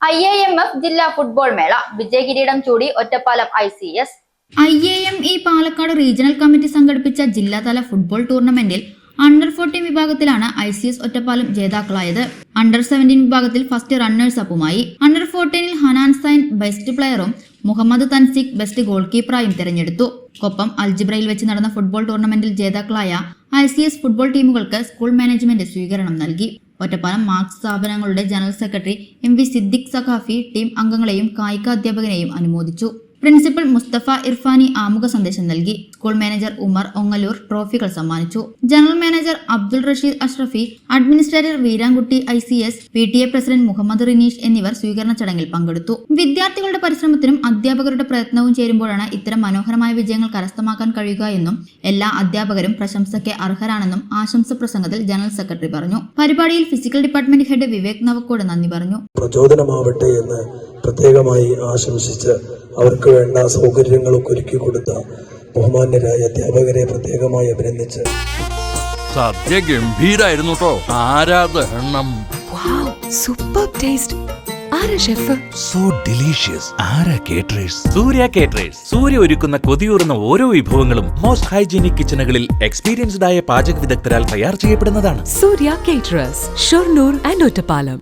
I A M F ജില്ലാ football മേള. വിജയ കിരീടം ചൂടി Ottapalam I C S. I A M E Palakkad regional committee സംഘടിപ്പിച്ച ജില്ലാതല ഫുട്ബോൾ ടൂർണമെന്റിൽ അണ്ടർ ഫോർട്ടീൻ വിഭാഗത്തിലാണ് ഐ സി എസ് ഒറ്റപ്പാലം ജേതാക്കളായത്. അണ്ടർ സെവന്റീൻ വിഭാഗത്തിൽ ഫസ്റ്റ് റണ്ണേഴ്സ് അപ്പുമായി അണ്ടർ ഫോർട്ടീനിൽ ഹനാൻ സൈൻ ബെസ്റ്റ് പ്ലെയറും മുഹമ്മദ് തൻസിഖ് ബെസ്റ്റ് ഗോൾ കീപ്പറായും തിരഞ്ഞെടുത്തു. കൊപ്പം അൽജിബ്രയിൽ വെച്ച് നടന്ന ഫുട്ബോൾ ടൂർണമെന്റിൽ ജേതാക്കളായ ഐ സി എസ് ഫുട്ബോൾ ടീമുകൾക്ക് സ്കൂൾ മാനേജ്മെന്റ് സ്വീകരണം നൽകി. ഒറ്റപ്പാലം മാർക്സ് സ്ഥാപനങ്ങളുടെ general secretary M V Siddiq Saqafi team അംഗങ്ങളെയും കായിക അധ്യാപകനെയും അനുമോദിച്ചു. പ്രിൻസിപ്പൽ മുസ്തഫ ഇർഫാനി ആമുഖ സന്ദേശം നൽകി. സ്കൂൾ മാനേജർ ഉമർ ഒങ്ങലൂർ ട്രോഫികൾ സമ്മാനിച്ചു. General manager Abdul Rasheed Ashrafi administrator Veerankutty I C S P T A president Muhammad Rineesh എന്നിവർ സ്വീകരണ ചടങ്ങിൽ പങ്കെടുത്തു. വിദ്യാർത്ഥികളുടെ പരിശ്രമത്തിനും അധ്യാപകരുടെ പ്രയത്നവും ചേരുമ്പോഴാണ് ഇത്തരം മനോഹരമായ വിജയങ്ങൾ കരസ്ഥമാക്കാൻ കഴിയുക എന്നും എല്ലാ അധ്യാപകരും പ്രശംസയ്ക്ക് അർഹരാണെന്നും ആശംസ പ്രസംഗത്തിൽ ജനറൽ സെക്രട്ടറി പറഞ്ഞു. പരിപാടിയിൽ physical department head Vivek Navakkode നന്ദി പറഞ്ഞു. പ്രചോദനമാവട്ടെ എന്ന് പ്രത്യേകമായി ആശംസിച്ച് അവർക്ക് വേണ്ട സൗകര്യങ്ങളൊക്കെ ഒരുക്കി കൊടുത്ത ബഹുമാന്യരായ അധ്യാപകരെ പ്രത്യേകമായി അഭിനന്ദിച്ച്. സദ്യ ഗംഭീരായിരുന്നു കേട്ടോ ആരാധനം സൂപ്പർ ടേസ്റ്റ്. ആരാ ഷെഫ്? So delicious. ആരാ കേറ്ററേഴ്സ്? സൂര്യ കേറ്ററേഴ്സ്. സൂര്യ ഒരുക്കുന്ന കൊതിയൂറുന്ന ഓരോ വിഭവങ്ങളും മോസ്റ്റ് ഹൈജീനിക് കിച്ചണുകളിൽ എക്സ്പീരിയൻസ്ഡ് ആയ പാചക വിദഗ്ധരാൽ തയ്യാർ ചെയ്യപ്പെടുന്നതാണ്. Surya caterers Shoranur and Ottapalam.